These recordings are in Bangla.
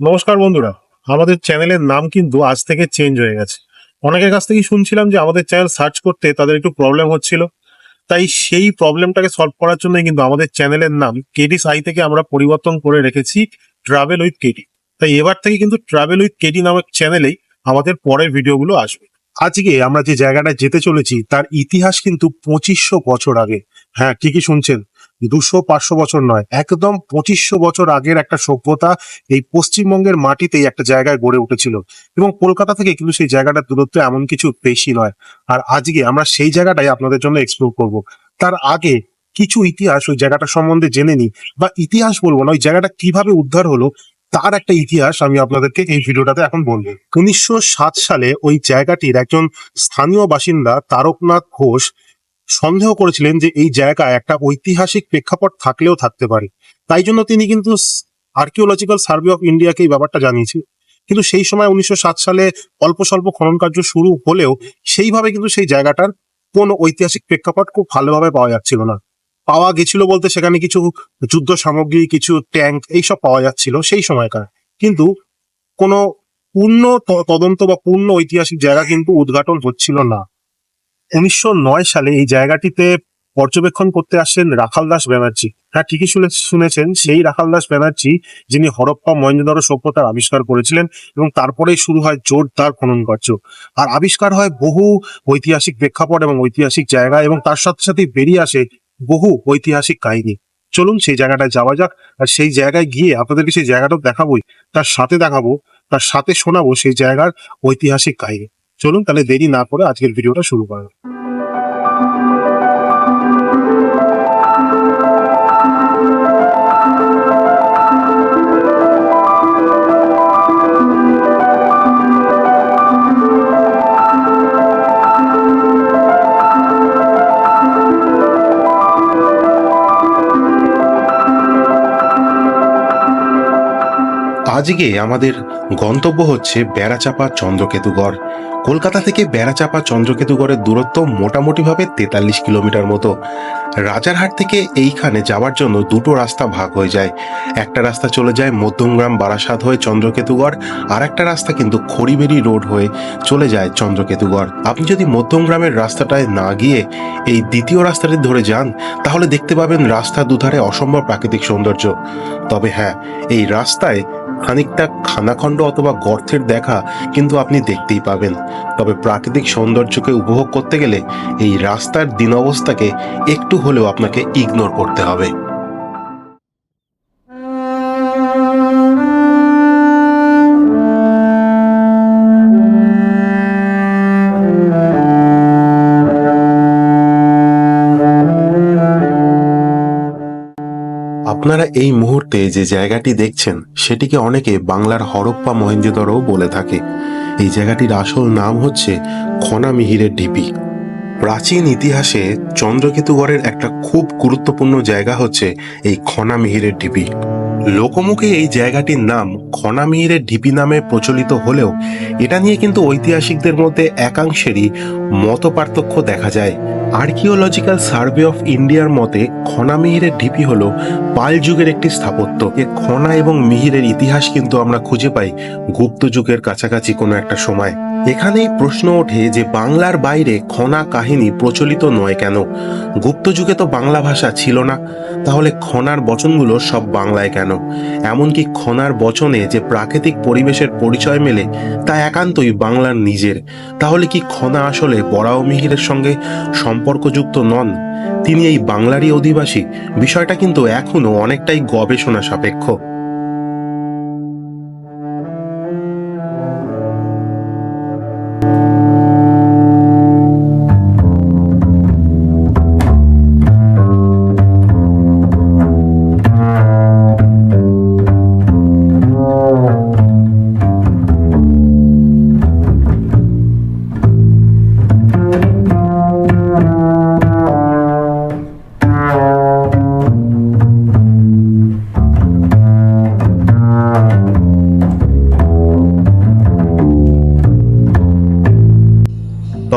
নমস্কার বন্ধুরা, আমাদের চ্যানেলের নাম কিন্তু আজ থেকে চেঞ্জ হয়ে গেছে। অনেকের কাছ থেকেই শুনছিলাম যে আমাদের চ্যানেল সার্চ করতে তাদের একটু প্রবলেম হচ্ছিল। তাই সেই প্রবলেমটাকে সলভ করার জন্য কিন্তু আমাদের চ্যানেলের নাম কেডি সাই থেকে আমরা পরিবর্তন করে রেখেছি ট্রাভেল উইথ কেডি তাই এবার থেকে কিন্তু ট্রাভেল উইথ কেডি নামক চ্যানেলেই আমাদের পরের ভিডিওগুলো আসবে। আজকে আমরা যে জায়গাটায় যেতে চলেছি, তার ইতিহাস কিন্তু পঁচিশশো বছর আগে। হ্যাঁ ঠিকই শুনছেন। দুশো পাঁচশো বছর নয়, একদম পঁচিশশো বছর আগের একটা সভ্যতা এই পশ্চিমবঙ্গের মাটিতেই একটা জায়গায় গড়ে উঠেছিল। এবং কলকাতা থেকে কিন্তু সেই জায়গাটার দূরত্ব এমন কিছু বেশি নয়। আর আজকে আমরা সেই জায়গাটাই আপনাদের জন্য এক্সপ্লোর করব। তার আগে কিছু ইতিহাস ওই জায়গাটা সম্বন্ধে জেনে নিই। বা ইতিহাস বলব না, ওই জায়গাটা কীভাবে উদ্ধার হলো, তার একটা ইতিহাস আমি আপনাদেরকে এই ভিডিওটাতে এখন বলব। উনিশশো সালে ওই জায়গাটির একজন স্থানীয় বাসিন্দা তারকনাথ ঘোষ সন্দেহ করেছিলেন যে এই জায়গায় একটা ঐতিহাসিক প্রেক্ষাপট থাকলেও থাকতে পারে। তাই জন্য তিনি কিন্তু আর্কিওলজিক্যাল সার্ভে অফ ইন্ডিয়াকে এই ব্যাপারটা জানিয়েছেন। কিন্তু সেই সময় উনিশশো সাত সালে অল্প স্বল্প খনন কার্য শুরু হলেও সেইভাবে কিন্তু সেই জায়গাটার কোনো ঐতিহাসিক প্রেক্ষাপট খুব ভালোভাবে পাওয়া যাচ্ছিল না। পাওয়া গেছিল বলতে সেখানে কিছু যুদ্ধ সামগ্রী, কিছু ট্যাঙ্ক এইসব পাওয়া যাচ্ছিল সেই সময়কার। কিন্তু কোনো পূর্ণ তদন্ত বা পূর্ণ ঐতিহাসিক জায়গা কিন্তু উদ্ঘাটন হচ্ছিল না। উনিশশো নয় সালে এই জায়গাটিতে পর্যবেক্ষণ করতে আসেন রাখাল দাস ব্যানার্জি। হ্যাঁ ঠিকই শুনে- শুনেছেন, সেই রাখাল দাস ব্যানার্জি, যিনি হরপ্পা মহেঞ্জোদারো সভ্যতার আবিষ্কার করেছিলেন এবং তারপরেই শুরু হয় জোরদার খনন কার্য। আর আবিষ্কার হয় বহু ঐতিহাসিক প্রেক্ষাপট এবং ঐতিহাসিক জায়গা এবং তার সাথে সাথে বেরিয়ে আসে বহু ঐতিহাসিক কাহিনী। চলুন সেই জায়গাটায় যাওয়া যাক আর সেই জায়গায় গিয়ে আপনাদেরকে সেই জায়গাটাও দেখাবোই, তার সাথে দেখাবো, তার সাথে শোনাবো সেই জায়গার ঐতিহাসিক কাহিনী। চলুন তাহলে দেরি না করে আজকের ভিডিওটা শুরু করা আজকে আমাদের গন্তব্য হচ্ছে বেড়াচাপা চন্দ্রকেতুগড়। কলকাতা থেকে বেড়াচাপা চন্দ্রকেতুগড়ের দূরত্ব মোটামুটিভাবে তেতাল্লিশ কিলোমিটার মতো। রাজারহাট থেকে এইখানে যাওয়ার জন্য দুটো রাস্তা ভাগ হয়ে যায়। একটা রাস্তা চলে যায় মধ্যমগ্রাম বারাসাত হয়ে চন্দ্রকেতুগড় আর একটা রাস্তা কিন্তু খড়িবেড়ি রোড হয়ে চলে যায় চন্দ্রকেতুগড়। আপনি যদি মধ্যমগ্রামের রাস্তাটায় না গিয়ে এই দ্বিতীয় রাস্তাটি ধরে যান, তাহলে দেখতে পাবেন রাস্তার দুধারে অসম্ভব প্রাকৃতিক সৌন্দর্য। তবে হ্যাঁ এই রাস্তায় খানিকটা খানাখণ্ড অথবা গর্তের দেখা কিন্তু আপনি দেখতেই পাবেন। তবে প্রাকৃতিক সৌন্দর্যকে উপভোগ করতে গেলে এই রাস্তার দিন অবস্থাকে একটু হলেও আপনাকে ইগনোর করতে হবে। আপনারা এই মুহূর্তে যে জায়গাটি দেখছেন, সেটিকে অনেকে বাংলার হরপ্পা মহেঞ্জোদরও বলে থাকে। এই জায়গাটির আসল নাম হচ্ছে খনামিহিরের ঢিপি প্রাচীন ইতিহাসে চন্দ্রকেতুগড়ের একটা খুব গুরুত্বপূর্ণ জায়গা হচ্ছে এই খনামিহিরের ঢিপি লোকমুখে এই জায়গাটির নাম খনামিহিরের ঢিপি নামে প্রচলিত হলেও এটা নিয়ে কিন্তু ঐতিহাসিকদের মধ্যে একাংশেরই মত পার্থক্য দেখা যায়। আর্কিওলজিক্যাল সার্ভে অফ ইন্ডিয়ার মতে খনা মিহিরের ঢিপি হল পাল যুগের একটি স্থাপত্য। এ খনা এবং মিহিরের ইতিহাস কিন্তু আমরা খুঁজে পাই গুপ্ত যুগের কাছাকাছি কোনো একটা সময়। এখানেই প্রশ্ন ওঠে যে বাংলার বাইরে খনা কাহিনী প্রচলিত নয় কেন? গুপ্ত যুগে তো বাংলা ভাষা ছিল না। তাহলে খনার বচনগুলো সব বাংলায় কেন? এমনকি খনার বচনে যে প্রাকৃতিক পরিবেশের পরিচয় মেলে, তা একান্তই বাংলার নিজের। তাহলে কি খনা আসলে বড়াও মিহিরের সঙ্গে সম্পর্কযুক্ত নন? তিনি এই বাংলারই অধিবাসী। বিষয়টা কিন্তু এখনও অনেকটাই গবেষণা সাপেক্ষ।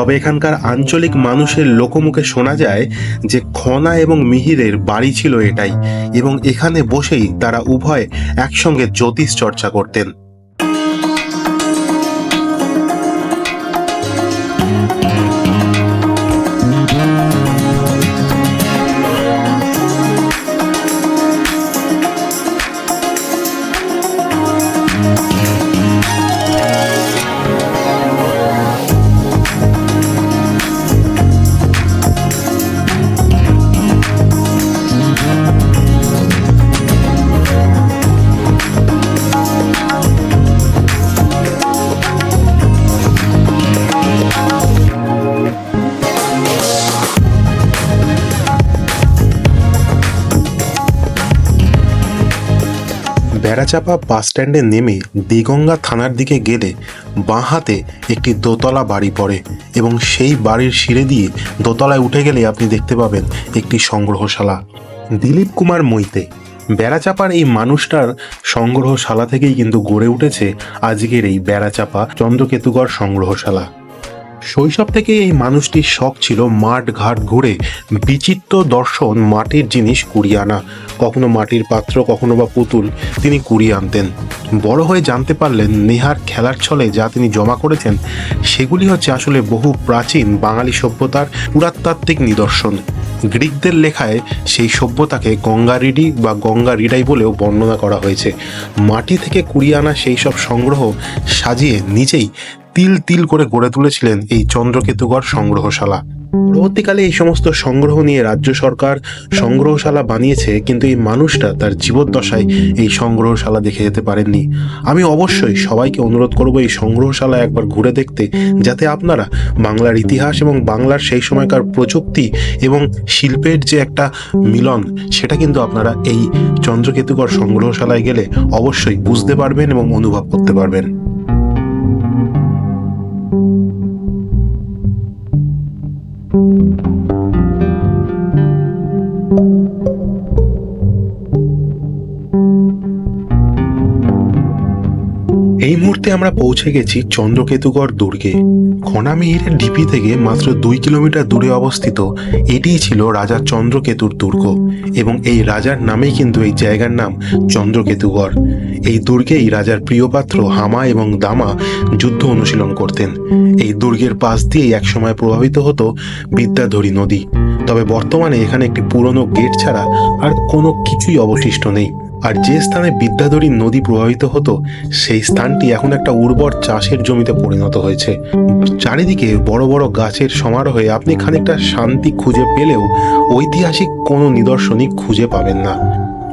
তবে এখানকার আঞ্চলিক মানুষের লোকমুখে শোনা যায় যে খনা এবং মিহিরের বাড়ি ছিল এটাই এবং এখানে বসেই তারা উভয় একসঙ্গে জ্যোতিষ চর্চা করতেন। বেড়াচাপা বাস স্ট্যান্ডে নেমে দিগঙ্গা থানার দিকে গেলে বাঁ হাতে একটি দোতলা বাড়ি পড়ে এবং সেই বাড়ির সিঁড়ে দিয়ে দোতলায় উঠে গেলে আপনি দেখতে পাবেন একটি সংগ্রহশালা। দিলীপ কুমার মৈতে, বেড়াচাপার এই মানুষটার সংগ্রহশালা থেকেই কিন্তু গড়ে উঠেছে আজকের এই বেড়াচাপা চন্দ্রকেতুগড় সংগ্রহশালা। শৈশব থেকে এই মানুষটির শখ ছিল মাঠ ঘাট ঘুরে বিচিত্র দর্শন মাটির জিনিস কুড়িয়ে আনা। কখনো মাটির পাত্র, কখনো বা পুতুল তিনি কুড়িয়ে আনতেন। বড় হয়ে জানতে পারলেন নেহার খেলার ছলে যা তিনি জমা করেছেন, সেগুলি হচ্ছে আসলে বহু প্রাচীন বাঙালি সভ্যতার পুরাতাত্ত্বিক নিদর্শন। গ্রিকদের লেখায় সেই সভ্যতাকে গঙ্গা রিডি বা গঙ্গা রিডাই বলেও বর্ণনা করা হয়েছে। মাটি থেকে কুড়িয়ে আনা সেই সব সংগ্রহ সাজিয়ে নিজেই তিল তিল করে গড়ে তুলেছিলেন এই চন্দ্রকেতুগড় সংগ্রহশালা। পরবর্তীকালে এই সমস্ত সংগ্রহ নিয়ে রাজ্য সরকার সংগ্রহশালা বানিয়েছে, কিন্তু এই মানুষটা তার জীবদ্দশায় এই সংগ্রহশালা দেখে যেতে পারেননি। আমি অবশ্যই সবাইকে অনুরোধ করব এই সংগ্রহশালা একবার ঘুরে দেখতে, যাতে আপনারা বাংলার ইতিহাস এবং বাংলার সেই সময়কার প্রযুক্তি এবং শিল্পের যে একটা মিলন, সেটা কিন্তু আপনারা এই চন্দ্রকেতুগড় সংগ্রহশালায় গেলে অবশ্যই বুঝতে পারবেন এবং অনুভব করতে পারবেন। thank you মুহূর্তে আমরা পৌঁছে গেছি চন্দ্রকেতুগড় দুর্গে। খনামিহিরের ঢিপি থেকে মাত্র দুই কিলোমিটার দূরে অবস্থিত, এটিই ছিল রাজা চন্দ্রকেতুর দুর্গ এবং এই রাজার নামেই কিন্তু এই জায়গার নাম চন্দ্রকেতুগড়। এই দুর্গেই রাজার প্রিয়পাত্র হামা এবং দামা যুদ্ধ অনুশীলন করতেন। এই দুর্গের পাশ দিয়েই একসময় প্রভাবিত হতো বিদ্যাধরী নদী। তবে বর্তমানে এখানে একটি পুরনো গেট ছাড়া আর কোনো কিছুই অবশিষ্ট নেই। আর যে স্থানে বিদ্যাধরী নদী প্রবাহিত হতো, সেই স্থানটি এখন একটা উর্বর চাষের জমিতে পরিণত হয়েছে। চারিদিকে বড় বড় গাছের সমারোহে আপনি খানিকটা শান্তি খুঁজে পেলেও ঐতিহাসিক কোনো নিদর্শনই খুঁজে পাবেন না।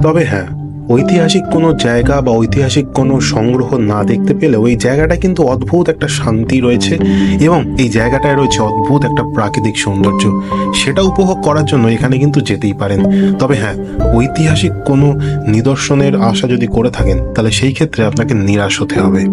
তবে হ্যাঁ ঐতিহাসিক কোনো জায়গা বা ঐতিহাসিক কোনো সংগ্রহ না দেখতে পেলেও ওই জায়গাটা কিন্তু অদ্ভুত একটা শান্তি রয়েছে এবং এই জায়গাটায় রয়েছে অদ্ভুত একটা প্রাকৃতিক সৌন্দর্য। সেটা উপভোগ করার জন্য এখানে কিন্তু যেতেই পারেন। তবে হ্যাঁ ঐতিহাসিক কোনো নিদর্শনের আশা যদি করে থাকেন, তাহলে সেই ক্ষেত্রে আপনাকে নিরাশ হতে হবে।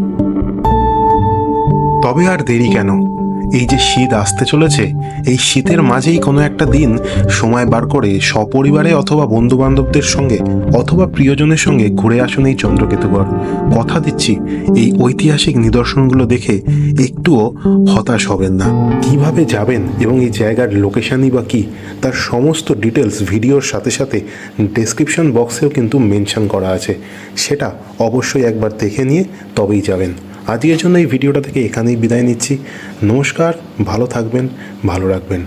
তবে আর দেরি কেন? এই যে শীত আসতে চলেছে, এই শীতের মাঝেই কোনো একটা দিন সময় বার করে সপরিবারে অথবা বন্ধু বান্ধবদের সঙ্গে অথবা প্রিয়জনের সঙ্গে ঘুরে আসুন এই চন্দ্রকেতুগড় কথা দিচ্ছি, এই ঐতিহাসিক নিদর্শনগুলো দেখে একটুও হতাশ হবেন না। কীভাবে যাবেন এবং এই জায়গার লোকেশনই বা কী, তার সমস্ত ডিটেলস ভিডিওর সাথে সাথে ডেসক্রিপশন বক্সেও কিন্তু মেনশন করা আছে। সেটা অবশ্যই একবার দেখে নিয়ে তবেই যাবেন। আজকের জন্য এই ভিডিওটা থেকে এখানেই বিদায় নিচ্ছি। নমস্কার ভালো থাকবেন ভালো রাখবেন।